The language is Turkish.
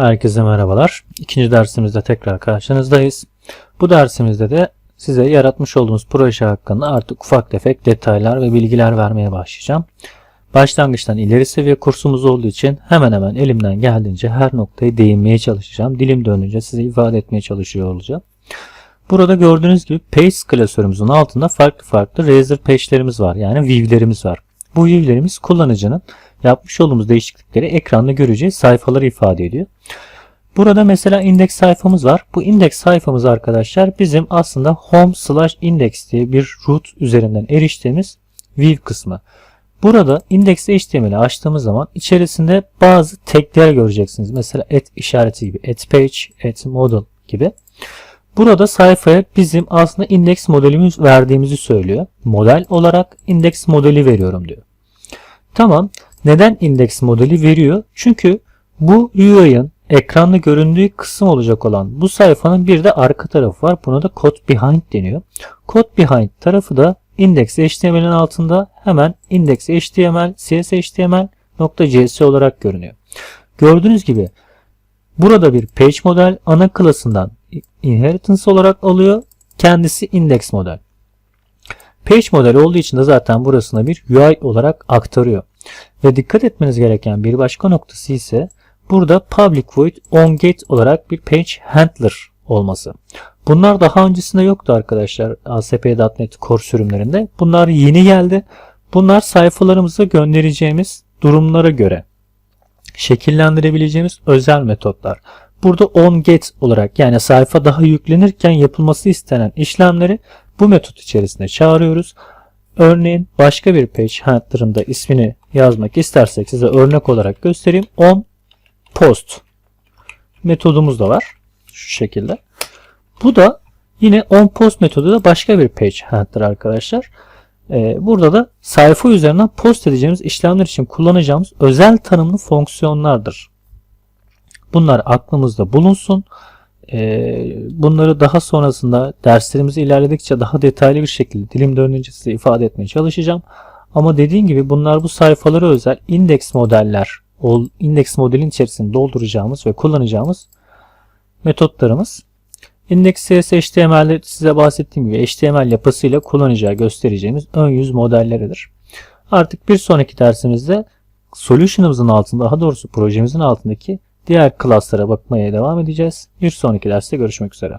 Herkese merhabalar. İkinci dersimizde tekrar karşınızdayız. Bu dersimizde de size yaratmış olduğumuz proje hakkında artık ufak tefek detaylar ve bilgiler vermeye başlayacağım. Başlangıçtan ileri seviye kursumuz olduğu için hemen hemen elimden geldiğince her noktayı değinmeye çalışacağım. Dilim dönünce size ifade etmeye çalışıyor olacağım. Burada gördüğünüz gibi Page klasörümüzün altında farklı farklı Razor Page'lerimiz var. Yani view'lerimiz var. Bu view'lerimiz kullanıcının yapmış olduğumuz değişiklikleri ekranda göreceği sayfaları ifade ediyor. Burada mesela index sayfamız var. Bu index sayfamız arkadaşlar bizim aslında home slash index diye bir root üzerinden eriştiğimiz view kısmı. Burada index HTML'i açtığımız zaman içerisinde bazı tagler göreceksiniz. Mesela at işareti gibi, at page, at model gibi. Burada sayfaya bizim aslında index modelimiz verdiğimizi söylüyor. Model olarak index modeli veriyorum diyor. Tamam. Neden index modeli veriyor? Çünkü bu UI'ın ekranda göründüğü kısım olacak olan bu sayfanın bir de arka tarafı var. Buna da code behind deniyor. Code behind tarafı da index HTML'in altında hemen index HTML, CSHTML .cs olarak görünüyor. Gördüğünüz gibi burada bir page model ana klasından inheritance olarak alıyor. Kendisi index model. Page model olduğu için de zaten burasına bir UI olarak aktarıyor. Ve dikkat etmeniz gereken bir başka noktası ise burada public void onGate olarak bir page handler olması. Bunlar daha öncesinde yoktu arkadaşlar ASP.NET Core sürümlerinde. Bunlar yeni geldi. Bunlar sayfalarımıza göndereceğimiz durumlara göre şekillendirebileceğimiz özel metotlar. Burada onGet olarak yani sayfa daha yüklenirken yapılması istenen işlemleri bu metot içerisinde çağırıyoruz. Örneğin başka bir page handler'ın da ismini yazmak istersek size örnek olarak göstereyim. On post metodumuz da var. Şu şekilde. Bu da yine on post metodu da başka bir page handler arkadaşlar. Ee, burada da sayfa üzerinden post edeceğimiz işlemler için kullanacağımız özel tanımlı fonksiyonlardır. Bunlar aklımızda bulunsun. Ee, bunları daha sonrasında derslerimiz ilerledikçe daha detaylı bir şekilde dilim döndüğünce size ifade etmeye çalışacağım. Ama dediğim gibi bunlar bu sayfalara özel index modeller, index modelin içerisinde dolduracağımız ve kullanacağımız metotlarımız. Index CS HTML'de size bahsettiğim gibi HTML yapısıyla kullanacağı göstereceğimiz ön yüz modelleridir. Artık bir sonraki dersimizde solution'ımızın altında daha doğrusu projemizin altındaki diğer klaslara bakmaya devam edeceğiz. Bir sonraki derste görüşmek üzere.